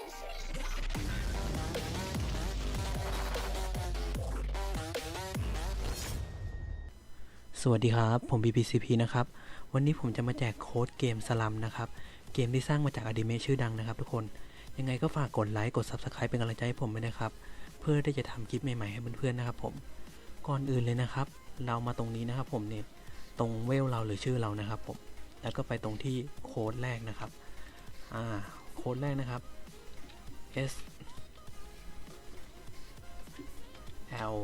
สวัสดีครับ ผม BPCP นะครับ วันนี้ผมจะมาแจกโค้ดเกมสลัมนะครับ เกมที่สร้างมาจากอนิเมชื่อดังนะครับทุกคน ยังไงก็ฝากกดไลค์ กด Subscribe เป็นกำลังใจให้ผมด้วยนะครับ เพื่อที่จะทำคลิปใหม่ๆให้เพื่อนๆนะครับผม ก่อนอื่นเลยนะครับ เรามาตรงนี้นะครับผมเนี่ย ตรงเวลเราหรือชื่อเรานะครับผม แล้วก็ไปตรงที่โค้ดแรกนะครับ อ่า โค้ดแรกนะครับ S L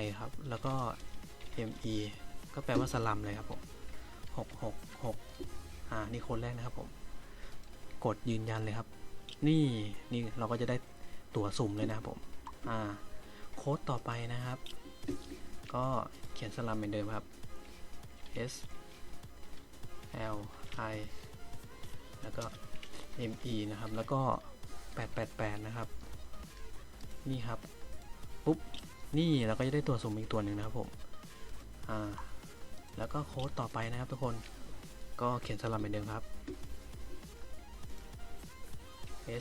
I ครับ แล้วก็ M E ก็แปลว่าสลัมเลยครับผมหกหกหกอ่า นี่ค้ดแรกนะครับผม กดยืนยันเลยครับ นี่ นี่เราก็จะได้ตั๋วสุ่มเลยนะครับผม อ่า โค้ดต่อไปนะครับ ก็เขียนสลัมเหมือนเดิมครับ S L I แล้วก็ M E นะครับ แล้วก็ 888 นะครับ นี่ครับ ปุ๊บ นี่เราก็จะได้ตัวสุ่มอีกตัวหนึ่งนะครับผม อ่า แล้วก็โค้ดต่อไปนะครับทุกคน ก็เขียนสลับเหมือนเดิมครับ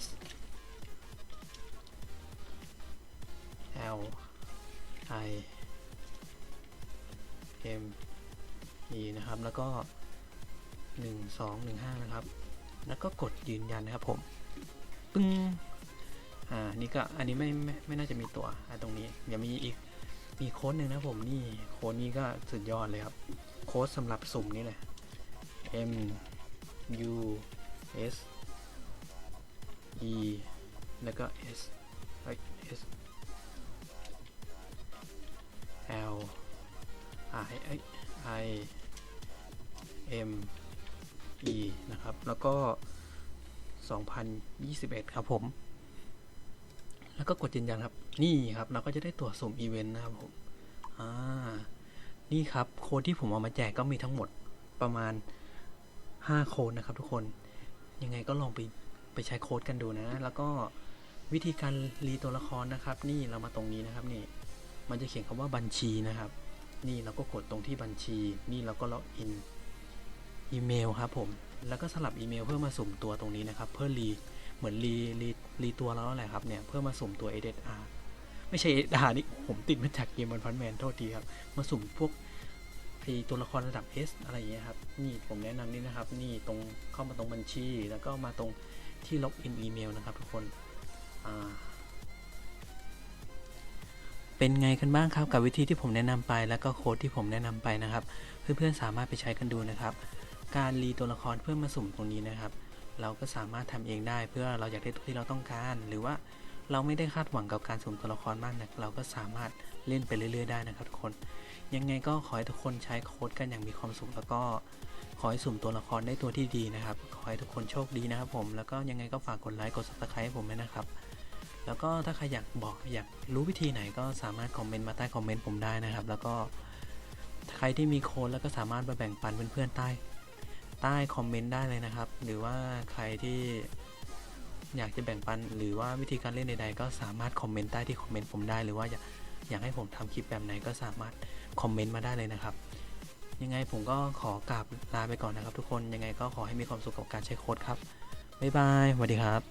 S L I M E นะครับ แล้วก็ 1 2 1 5 นะครับ แล้วก็กดยืนยันนะครับผม ปึ้งอ่านี่ก็อันนี้ไม่ไม่ไม่น่าจะมีตัวอ่าตรงนี้เดี๋ยวมีอีกมีโค้ดหนึ่งนะผมนี่โค้ดนี้ก็สุดยอดเลยครับ โค้ดสำหรับสุ่มนี่แหละ M U S E แล้วก็ S S L I I I M E นะครับ แล้วก็ 2021 ครับผม แล้วก็กดยืนยันครับ นี่ครับ เราก็จะได้ตัวสุ่มอีเวนต์นะครับผม อ่า นี่ครับ โค้ดที่ผมเอามาแจกก็มีทั้งหมดประมาณ 5 โค้ดนะครับทุกคน ยังไงก็ลองไปไปใช้โค้ดกันดูนะ แล้วก็วิธีการรีตัวละครนะครับ นี่เรามาตรงนี้นะครับนี่ มันจะเขียนคำว่าบัญชีนะครับ นี่เราก็กดตรงที่บัญชี นี่เราก็ล็อกอิน อีเมลครับผมแล้วก็สลับอีเมลเพื่อมาสุ่มตัวตรงนี้นะครับ เพื่อรีเหมือนรีรีรีตัวแล้วแหละครับเนี่ยเพื่อมาสุ่มตัว SSR ไม่ใช่ SSR นี่ผมติดมาจากเกมบอลพันแมนโทษทีครับมาสุ่มพวกไอตัวละครระดับ S อะไรอย่างเงี้ยครับนี่ผมแนะนำนี่นะครับ นี่ตรงเข้ามาตรงบัญชี แล้วก็มาตรงที่ล็อกอินอีเมลนะครับทุกคนอ่าเป็นไงกันบ้างครับกับวิธีที่ผมแนะนำไปแล้วก็โค้ดที่ผมแนะนำไปนะครับ เพื่อนๆสามารถไปใช้กันดูนะครับ การรีตัวละครเพื่อมาสุ่มตรงนี้นะครับ เราก็สามารถทำเองได้เพื่อเราอยากได้ตัวที่เราต้องการ หรือว่าเราไม่ได้คาดหวังกับการสุ่มตัวละครมากนะเราก็สามารถเล่นไปเรื่อย ๆ ได้นะครับทุกคน ยังไงก็ขอให้ทุกคนใช้โค้ดกันอย่างมีความสุขแล้วก็ขอให้สุ่มตัวละครได้ตัวที่ดีนะครับ ขอให้ทุกคนโชคดีนะครับผมแล้วก็ยังไงก็ฝากกดไลค์กด subscribe ให้ผมด้วยนะครับ แล้วก็ถ้าใครอยากบอกอยากรู้วิธีไหนก็สามารถคอมเมนต์มาใต้คอมเมนต์ผมได้นะครับ แล้วก็ใครที่มีโค้ดแล้วก็สามารถมาแบ่งปันเพื่อนๆใต้ ใต้คอมเมนต์ได้เลยนะครับ หรือว่าใครที่อยากจะแบ่งปัน หรือว่าวิธีการเล่นใดๆก็สามารถคอมเมนต์ใต้ที่คอมเมนต์ผมได้หรือว่าอยากอยากให้ผมทำคลิปแบบไหนก็สามารถคอมเมนต์มาได้เลยนะครับ ยังไงผมก็ขอกราบลาไปก่อนนะครับ ทุกคนยังไงก็ขอให้มีความสุขกับการใช้โค้ดครับบ๊ายบายสวัสดีครับ